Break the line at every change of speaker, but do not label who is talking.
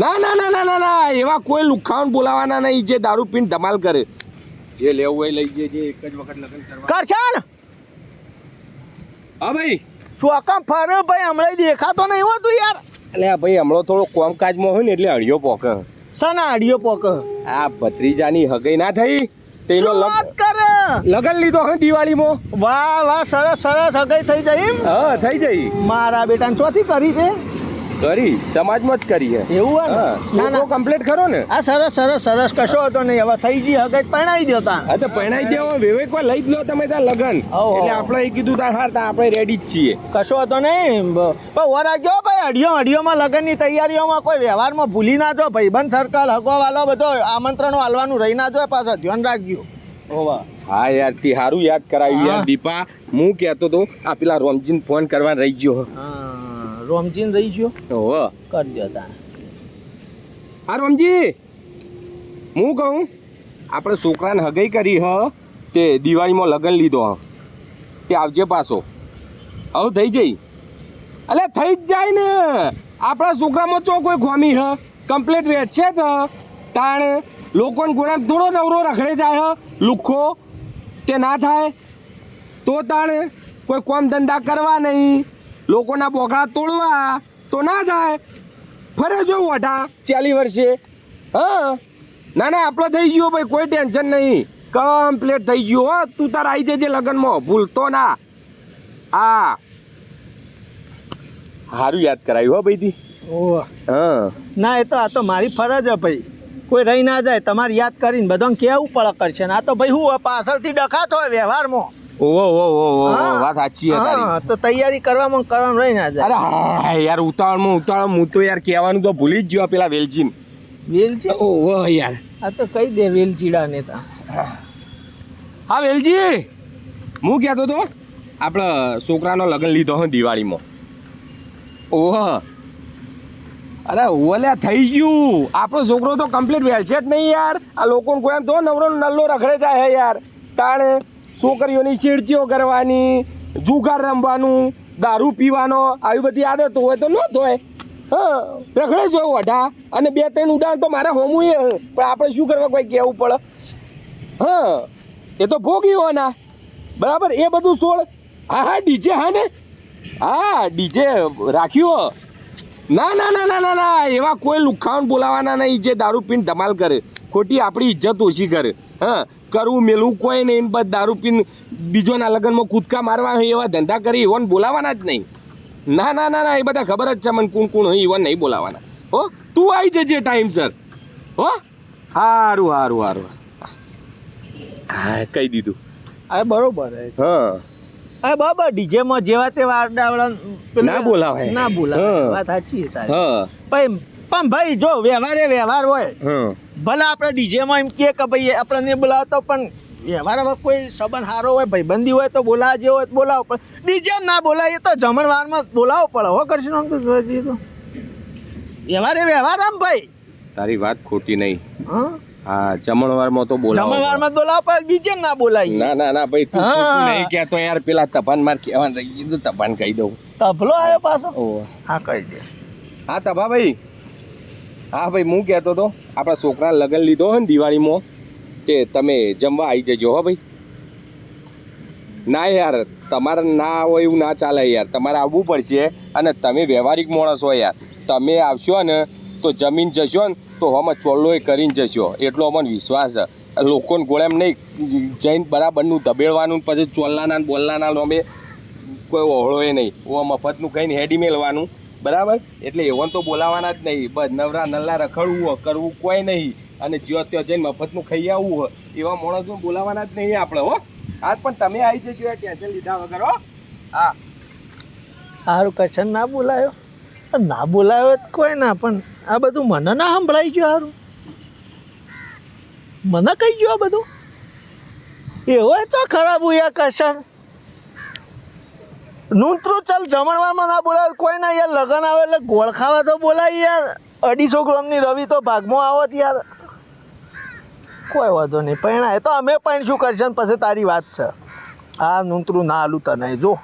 ના ના ના ના ના ના એવા કોઈ લુખાવણ બોલાવાના નહીં જે દારૂ પીને ધમાલ કરે. જે લેવું હોય લઈ જઈએ એક જ વખત લગ્ન કરવા.
કરશાન!
હા ભાઈ.
ચોકમ ફરે ભાઈ? હમણાં દેખાતો નહીં હોતું યાર.
એટલે ભાઈ હમણાં થોડો કોમકાજમાં હોય ને એટલે અડિયો પોક.
સના અડિયો પોક?
આ ભત્રીજાની હગઈ ના થઈ? તેનો
વાત કરે?
લગન લીધો હે દિવાળીમાં?
વાહ વાહ સરસ સરસ હગઈ થઈ જઈ
હા થઈ જઈ
મારા બેટાને ચોથી કરી દે.
કરી સમાજમાં જ કરી હે.
એવું હે ના
કમ્પ્લીટ ખરો ને?
આ સરસ સરસ સરસ. કશો હતો નહીં. હવે થઈ ગઈ હગત પરણાવી દો તા
હા તો પરણાઈ દેવો વિવેક લઈ જ લો તમે ત્યાં લગન. એટલે આપણે એ કીધું તાર હાર તા આપણે રેડી જ છીએ.
કશો હતો નહીં. પણ વરા ગયો ભાઈ અઢિયો અઢિયોમાં લગનની તૈયારીઓમાં કોઈ વ્યવહારમાં ભૂલી ના જો. ભાઈબંધ સર્કલ વાલો બધો આમંત્રણો હાલવાનું રહી ના જો. પાછા ધ્યાન રાખજો. ઓવા
હા યાર તી હારું યાદ કરાવ્યું યાર દીપા. હું કહેતો તો આ પેલા રોમજીન ફોન કરવા રહી ગયો.
હા. રોમજીન રહી ગયો?
ઓહો.
કરી દો તા
હા રોમજી. હું કહું આપણે છોકરાને હગઈ કરી હ તે દિવાળીમાં લગ્ન લીધો હ. તે આવજે પાછો. હવે થઈ જઈ. અલે થઈ જ જાય ને. આપણા છોકરામાં ચો કોઈ ખોમી હ? કમ્પ્લીટ રહે છે જ તાણ લોકોને ગુણા થોડો નવરો રખડે જાય હ? લુખો. તે ના થાય. તો તાણ કોઈ કોમ ધંધા કરવા નહીં. લોકોના બોકડા તોડવા તો ના થાય ફરે જો વઢા ચાલી વર્ષે. હા? ના ના આપણો થઈ ગયો ભાઈ કોઈ ટેન્શન નહીં. કમ્પ્લીટ થઈ ગયો હો? તું તાર આવી જજે લગ્નમાં ભૂલતો ના. આ. સારું યાદ કરાયું હો ભાઈ
ઓહ.
હા.
ના એ તો આ તો મારી ફરજ હે ભાઈ. કોઈ રહી ના જાય તમારે યાદ કરીને બધાને કેવું પડે કરશે. ને આ તો ભાઈ હું પાછળથી ડખાતો હોય વ્યવહારમાં.
ઓહો ઓહો ઓહો
હા.
વાત સાચી
હા તો તૈયારી કરવામાં કરવામાં રહી ના જાય
અરે હા યાર ઉતાવળમાં ઉતાવળ હું તો યાર કહેવાનું તો ભૂલી જ ગયો પેલા વેલજીન.
વેલજી? ઓ
ઓહો યાર.
આ તો કહી દે વેલચીડા નેતા
હા. વેલજી! હું કહેતો તો આપણે છોકરાનો લગ્ન લીધો હો દિવાળીમાં. ઓહ. અરે ઓલે થઈ ગયું. આપણો છોકરો તો કમ્પ્લીટ વેલ છે જ નહીં યાર. આ લોકોને કોઈ એમ તો નવરો નલ્લો રખડે જાય હે યાર. તાણે છોકરીઓની છેડતીઓ કરવાની જુગાર રમવાનું, દારૂ પીવાનો, આવી બધી આદતો હોય તો ન હોય. હા, રખડે જ વઢા અને બે ત્રણ ઉડાણ તો મારે હોમું એ પણ આપણે શું કરવા કોઈ કહેવું પડે? હા, એ તો ભોગી હોના બરાબર? એ બધું છોડ. હા હા, ડીજે હા ને? હા, ડીજે રાખ્યું. ના ના ના ના ના ના એવા કોઈ લુખાવન બોલાવાના નહીં જે દારૂ પીને ધમાલ કરે. ખોટી આપણી ઇજ્જત ઓછી કરે. હા કરવું મેલું કોઈ નહીં બસ દારૂ પીને બીજોના લગ્નમાં કૂદકા મારવા હોય એવા ધંધા કરી એવોને બોલાવાના જ નહીં. ના ના ના ના એ બધા ખબર જ છે મને કોણ કોણ હોય એવા નહીં બોલાવાના. હો તું આવી જજે ટાઈમસર હો? સારું સારું સારું હા કહી દીધું.
આ બરોબર હે.
હા
બાબા ડીજે ડીજેમાં જેવા તેવા આડાવડા
ના બોલાવાય.
ના બોલાવે વાત સાચી તારી.
હા.
પણ પણ ભાઈ જો વ્યવહાર એ વ્યવહાર હોય. ભલે આપણે ડીજેમાં એમ કહે કે ભાઈ આપણે નહીં બોલાવતો પણ વ્યવહાર કોઈ સંબંધ સારો હોય ભાઈબંધી હોય તો બોલાવજે હોય તો બોલાવો. પણ ડીજે ના બોલાવીએ તો જમણવારમાં બોલાવવો પડે. હો કરશું આમ તો જોઈએ તો. વ્યવહાર એ વ્યવહાર આમ ભાઈ.
તારી વાત ખોટી નહીં.
હા?
હા જમણવારમાં તો બોલાવો.
જમણવારમાં બોલાવો પણ બીજે ના બોલાય.
ના ના ના ભાઈ તું
હા.
કે તો યાર. પેલા તપાન માર કહેવાનું રહી ગયું તપાન કહી દઉં.
તબલો આવ્યો પાછો?
ઓ.
હા કહી દે.
હા તભા ભાઈ. હા ભાઈ હું કહેતો તો આપણા છોકરા લગ્ન લીધો હોય ને દિવાળીમાં તે તમે જમવા આવી જજો હો ભાઈ. ના યાર તમારે ના હોય એવું ના ચાલે યાર. તમારે આવવું પડશે અને તમે વ્યવહારિક માણસ હોય યાર. તમે આવશો ને તો જમીન જશો ને તો આમાં ચોલ્લોય કરીને જશો. એટલો અમને વિશ્વાસ છે. લોકોને ગોળેમ નહીં, જઈને બરાબરનું દબેડવાનું પછી ચોલ્લાના બોલલાના અમે કોઈ ઓહળોય નહીં. ઓ મફતનું કહીને હેડી મેળવાનું બરાબર? એટલે એવન તો બોલાવાના જ નહીં. બસ નવરા નલ્લા રખડવું કરવું કોઈ નહીં. અને જ્યાં ત્યાં જઈને મફતનું ખાઈ આવવું હોય, એવા માણસો બોલાવાના જ નહીં આપણે, હો. આજ પણ તમે આવી જજો ટેન્શન લીધા વગર, હો. હા.
સારું કશન ના બોલાયો. ના બોલાવે કોઈ ના, પણ આ બધું મને ના સંભળાઈ ગયું સારું મને કહી ગયું આ બધું. એવો તો ખરાબ હોય કશન નૂતરું ચાલ જમણવારમાં ના બોલાવે, કોઈ ના યાર, લગન આવે એટલે ગોળ ખાવા તો બોલાય યાર. અઢીસો ગ્રામની રવિ તો ભાગમાં આવત યાર. કોઈ વાંધો નહીં, પૈણા એ તો અમે પણ શું કરશે પછી તારી વાત છે. આ નૂતરું ના આલું તને, જો.